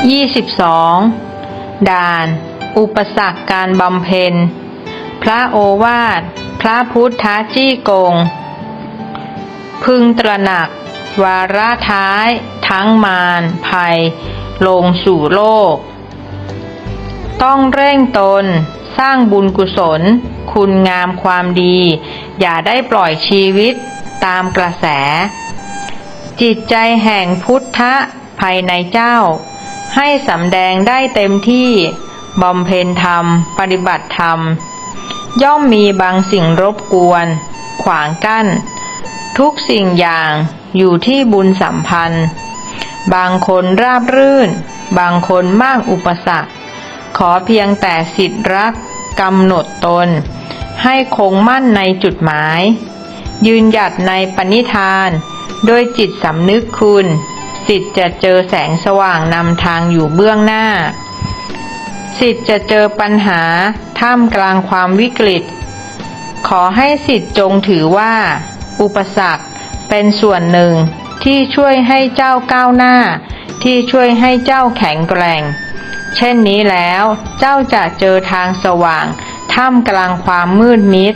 22 ด่าน อุปสรรคการบำเพ็ญ พระโอวาท พระพุทธจี้กง พึงตระหนัก วาระท้าย ทั้งมารภัย ลงสู่โลก ต้องเร่งตน สร้างบุญกุศล คุณงามความดี อย่าได้ปล่อยชีวิตตามกระแส จิตใจแห่งพุทธะภายในเจ้า ให้สำแดงได้เต็มที่บำเพ็ญธรรม ปฏิบัติธรรม ย่อมมีบางสิ่งรบกวน ขวางกั้น ทุกสิ่งอย่างอยู่ที่บุญสัมพันธ์ บางคนราบรื่น บางคนมากอุปสรรค ขอเพียงแต่สิทธิรักกำหนดตน ให้คงมั่นในจุดหมาย ยืนหยัดในปณิธาน โดยจิตสำนึกคุณ สิทธิ์จะเจอแสงสว่างนำทางอยู่เบื้องหน้า สิทธิ์จะเจอปัญหาท่ามกลางความวิกฤต ขอให้สิทธิ์จงถือว่า อุปสรรคเป็นส่วนหนึ่งที่ช่วยให้เจ้าก้าวหน้า ที่ช่วยให้เจ้าแข็งแกร่ง เช่นนี้แล้วเจ้าจะเจอทางสว่าง ท่ามกลางความมืดมิด